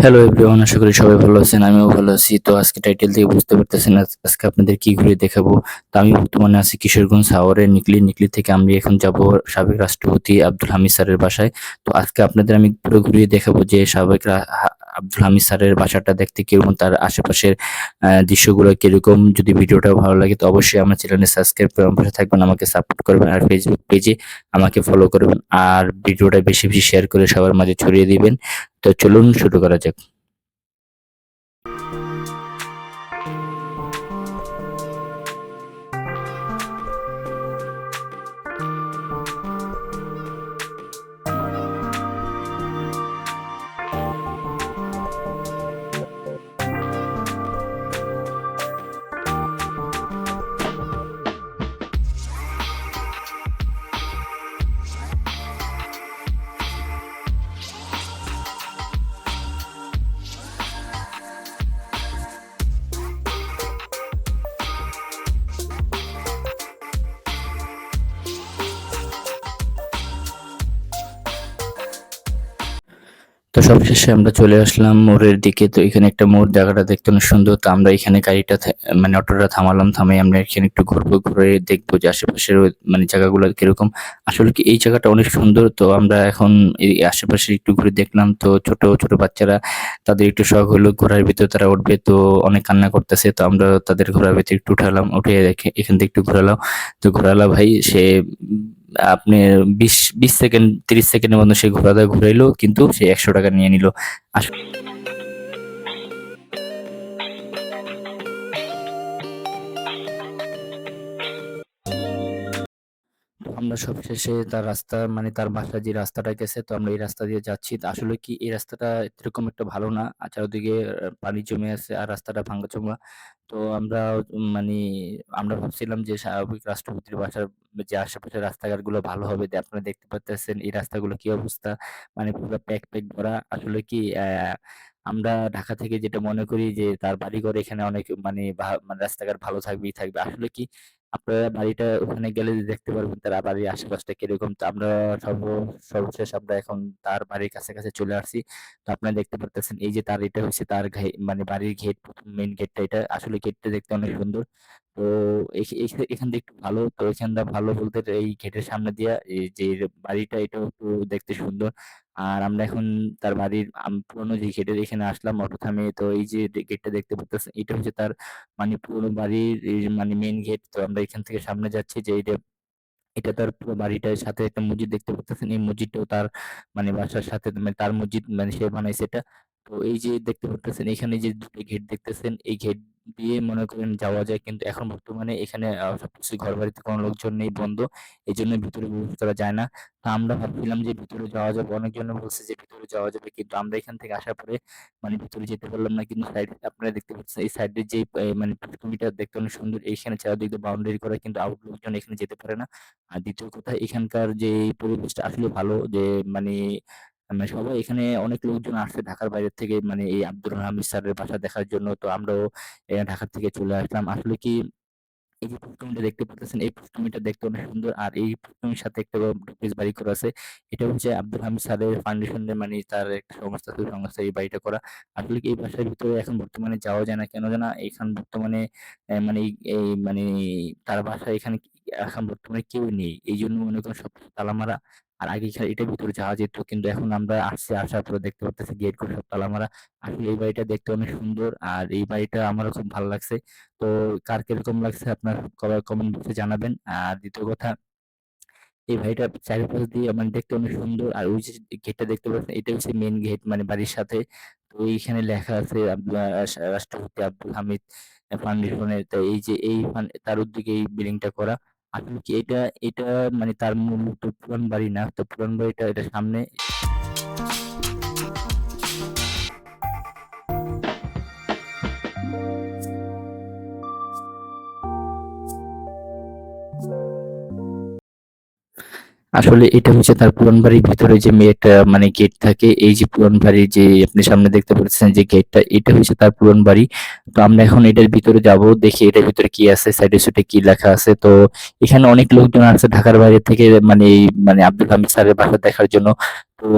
Hello everyone আশা করি সবাই ভালো আছেন, আমিও ভালো আছি। তো আজকে টাইটেল থেকে বুঝতে পারতেছেন আজ- আজকে আপনাদের কি ঘুরে দেখাবো। তো আমি বর্তমানে আছি কিশোরগঞ্জ হাওড়ের নিকলি নিকলি থেকে আমি এখন যাব সাবেক রাষ্ট্রপতি আব্দুল হামিদ স্যারের বাসায়। তো আজকে আপনাদের আমি পুরো ঘুরিয়ে দেখাবো যে সাবেক আব্দুল হামিদ স্যারের বাসাটা দেখতে কীরকম তার আশেপাশের দৃশ্যগুলো কীরকম? যদি ভিডিওটা ভালো লাগে তো অবশ্যই আমার চ্যানেলে সাবস্ক্রাইব করে অবশ্যই থাকবেন, আমাকে সাপোর্ট করবেন আর ফেসবুক পেজে আমাকে ফলো করবেন। আর ভিডিওটা বেশি বেশি শেয়ার করে সবার মাঝে ছড়িয়ে দিবেন। তো চলুন শুরু করা যাক। তো সবশেষে আমরা চলে আসলাম মোড়ের দিকে। তো এখানে একটা মোড়, জায়গাটা দেখতে অনেক সুন্দর। তো আমরা এখানে গাড়িটা মানে অটোটা থামালাম, থামাই আমরা এখানে একটু ঘুরবো, ঘুরে দেখব যে আশেপাশের মানে জায়গাগুলো কীরকম। আসলে কি এই জায়গাটা অনেক সুন্দর, তো আমরা এখন এই আশেপাশে একটু ঘুরে দেখলাম। তো ছোট ছোট বাচ্চারা, তাদের একটু শখ হলো ঘোড়ার ভিতরে তারা উঠবে, তো অনেক কান্না করতেছে। তো আমরা তাদের ঘোড়ার ভিতরে একটু উঠালাম উঠে এখান থেকে একটু ঘোরালাম। তো ঘোরালা ভাই, সে আপনি বিশ বিশ সেকেন্ড, তিরিশ সেকেন্ডের মধ্যে সে ঘোরাটা ঘুরাইলো, কিন্তু সে একশো টাকা নিয়ে নিল। আসলে আমরা সবশেষে তার রাস্তা মানে তার বাসা যে রাস্তাটা গেছে তো আমরা এই রাস্তা দিয়ে যাচ্ছি। আসলে কি এই রাস্তাটা এরকম একটা ভালো না? চারিদিকে আহ, পানি জমে আছে আর রাস্তাটা ভাঙা চোঙা। তো আমরা মানে আমরা ভাবছিলাম যে স্বাভাবিক রাষ্ট্রপতির বাসার যে আশেপাশের রাস্তাঘাটগুলো ভালো হবে আপনারা দেখতে পাচ্ছেন এই রাস্তাগুলো কি অবস্থা? মানে পুরো প্যাক প্যাক ভরা। আসলে কি আমরা ঢাকা থেকে যেটা মনে করি যে তার বাড়িঘর এখানে অনেক মানে মানে রাস্তাঘাট ভালো থাকবেই থাকবে। আসলে কি আপনারা বাড়িটা ওখানে গেলে দেখতে পারবেন তার বাড়ির আশেপাশটা কীরকম। তো আমরা সর্ব, সর্বশেষ আমরা এখন তার বাড়ির কাছে কাছে চলে আসছি। তো আপনারা দেখতে পারতেছেন এই যে তার, এটা হচ্ছে তার মানে বাড়ির গেট মেন গেটটা এটা। আসলে গেটটা দেখতে অনেক সুন্দর। তো এখান থেকে একটু ভালো, তো এখানটা ভালো বলতে এই গেটের সামনে দিয়া, এই যে বাড়িটা এটাও একটু দেখতে সুন্দর। আর আমরা এখন তার বাড়ির পুরনো যে গেটের এখানে আসলাম অটো তো এই যে গেটটা দেখতে পাচ্ছেন এটা হচ্ছে তার মানে পুরো বাড়ির মানে মেন গেট তো আমরা এখান থেকে সামনে যাচ্ছি যে এটা এটা তার পুরো বাড়িটার সাথে একটা মসজিদ দেখতে পাচ্ছেন এই মসজিদটাও তার মানে বাসার সাথে মানে তার মসজিদ মানে সে বানাইছে এটা। তো এই যে দেখতে পাচ্ছেন এখানে যে দুটো গেট দেখতেছেন, এই গেট দিয়ে মনে করেন যাওয়া যায়। কিন্তু এখন বর্তমানে এখানে সবকিছু ঘর বাড়িতে কোনো লোকজন নেই, বন্ধ। এই জন্য ভিতরে প্রবেশ যায় না। তো আমরা ভাবছিলাম যে ভিতরে যাওয়া যাবে। অনেকজন বলছে যে ভিতরে যাওয়া যাবে। কিন্তু আমরা এখান থেকে আসার পরে মানে ভিতরে যেতে পারলাম না। কিন্তু সাইড, আপনারা দেখতে পাচ্ছেন, এই সাইডের যে মানে পটভূমিটা দেখতে অনেক সুন্দর। এইখানে চারিদিকে বাউন্ডারি করা কিন্তু আউট লোকজন এখানে যেতে পারে না। আর দ্বিতীয় কথা, এখানকার যে পরিবেশটা আসলে ভালো যে মানে মানে সবাই এখানে অনেক লোকজন আসছে ঢাকার বাইরে থেকে মানে এই আব্দুল হামিদ স্যারের বাসা দেখার জন্য। তো আমরাও ঢাকা থেকে চলে আসলাম। আসলে কি এই যে পুষ্করিণীটা দেখতে পাচ্ছেন, এই পুষ্করিণীটা দেখতে অনেক সুন্দর। আর এই পুষ্করিণীর সাথে একটা ডুপ্লেক্স বাড়ি করা আছে। এটা হচ্ছে আব্দুল হামিদ স্যারের ফাউন্ডেশনের মানে তার একটা সংস্থা সংস্থা এই বাড়িটা করা। আসলে এই বাসার ভিতরে এখন বর্তমানে যাওয়া যায় না কেন জানা এখান বর্তমানে মানে এই মানে তার বাসায় এখানে এখন বর্তমানে কেউ নেই। এই জন্য মনে করেন সব তালা মারা আর আগে এটার ভিতরে যাওয়া যেত, কিন্তু এখন আমরা আসছি, আসার পরে দেখতে পাচ্ছি গেট করে সব তালা মারা আসলে এই বাড়িটা দেখতে অনেক সুন্দর আর এই বাড়িটা আমারও খুব ভালো লাগছে। তো কার কীরকম লাগছে আপনার কমেন্ট বক্সে জানাবেন। আর দ্বিতীয় কথা, এই বাড়িটার চারিপাশ দিয়ে মানে দেখতে অনেক সুন্দর আর ওই যে গেটটা দেখতে পাচ্ছেন, এটা হচ্ছে মেন গেট মানে বাড়ির সাথে। তো এইখানে লেখা আছে রাষ্ট্রপতি আব্দুল হামিদ, ফাউন্ডেশনের। তো এই যে এই তার উদ্যোগে এই বিল্ডিংটা করা। আসলে কি, এটা এটা মানে তার মূল তো পুরান বাড়ি না, তো পুরান বাড়িটা, এটা সামনে আসলে এটা হচ্ছে তার পুরান বাড়ির ভিতরে যে মেয়েটা মানে গেট থাকে, এই যে পুরান বাড়ির যে আপনি সামনে দেখতে পাচ্ছেন যে গেটটা, এটা হচ্ছে তার পুরান বাড়ি। তো আমরা এখন এটার ভিতরে যাব, দেখি এটার ভিতরে কি আছে, সাইডে সুইডে কি লেখা আছে। তো এখানে অনেক লোকজন আসছে ঢাকার বাইরে থেকে মানে মানে আব্দুল হামিদ স্যারের বাসা দেখার জন্য। তো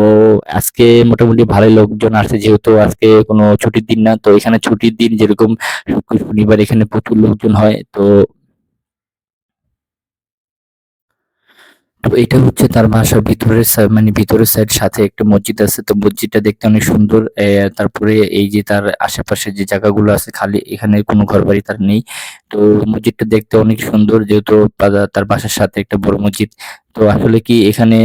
আজকে মোটামুটি ভালোই লোকজন আসছে যেহেতু আজকে কোনো ছুটির দিন না। তো এখানে ছুটির দিন যেরকম শুক্র, শনিবার এখানে প্রচুর লোকজন হয়। তো তো এটা হচ্ছে তার বাসার ভিতরের মানে ভিতরের সাইড সাথে একটা মসজিদ আছে। তো মসজিদটা দেখতে অনেক সুন্দর। তারপরে এই যে তার আশেপাশে যে জায়গাগুলো আছে, খালি এখানে কোনো ঘরবাড়ি তার নেই। তো মসজিদটা দেখতে অনেক সুন্দর, যেহেতু তার বাসার সাথে একটা বড় মসজিদ। তো আসলে কি এখানে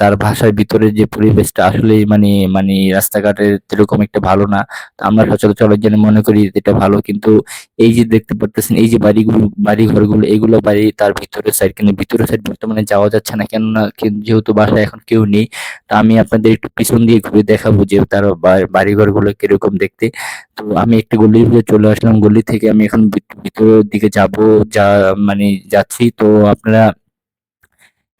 তার বাসার ভিতরে যে পরিবেশটা আসলে মানে মানে রাস্তাঘাটের এরকম একটা ভালো না। আমরা সচরাচর জন্য মনে করি এটা ভালো। কিন্তু এই যে দেখতে পারতেছেন, এই যে বাড়িগুলো বাড়ি ঘরগুলো এগুলো বাড়ি তার ভিতরের সাইড কিন্তু ভিতরের সাইড বর্তমানে যাওয়া যাচ্ছে না কেননা যেহেতু বাসায় এখন কেউ নেই। তা আমি আপনাদের একটু পিছন দিয়ে ঘুরে দেখাবো যে তার বা, বাড়িঘরগুলো কীরকম দেখতে। তো আমি একটা গলির চলে আসলাম। গলি থেকে আমি এখন ভিত ভিতরের দিকে যাব যা মানে যাচ্ছি। তো আপনারা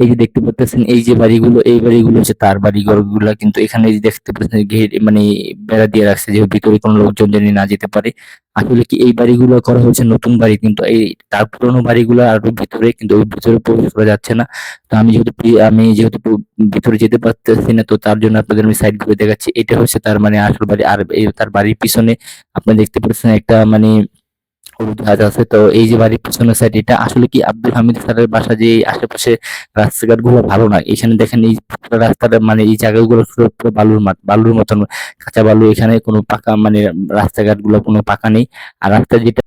এই যে দেখতে পারতেছেন এই যে বাড়িগুলো, এই বাড়িগুলো হচ্ছে তার বাড়িঘরগুলা কিন্তু এখানে যে দেখতে পাচ্ছেন ঘের মানে বেড়া দিয়ে রাখছে যে ভিতরে কোনো লোকজন যেন না যেতে পারে। আসলে কি এই বাড়িগুলো করা হয়েছে নতুন বাড়ি কিন্তু এই তার পুরনো বাড়িগুলো আর ভিতরে কিন্তু ওই ভিতরে প্রবেশ করা যাচ্ছে না। তো আমি যেহেতু আমি যেহেতু ভিতরে যেতে পারতেছি না তো তার জন্য আপনাদের আমি সাইড ঘুরে দেখাচ্ছি। এটা হচ্ছে তার মানে আসল বাড়ি। আর তার বাড়ির পিছনে আপনারা দেখতে পাচ্ছেন একটা মানে গাছ আছে। তো এই যে বাড়ির পিছনের সাইড এটা আসলে কি আব্দুল হামিদ স্যারের বাসা যে আশেপাশে রাস্তাঘাটগুলো ভালো না। এখানে দেখেন এই রাস্তাটা মানে এই জায়গাগুলো পুরো বালুর মাঠ। বালুর মতন কাঁচা বালু এখানে কোনো পাকা মানে রাস্তাঘাটগুলো কোনো পাকা নেই। আর রাস্তা যেটা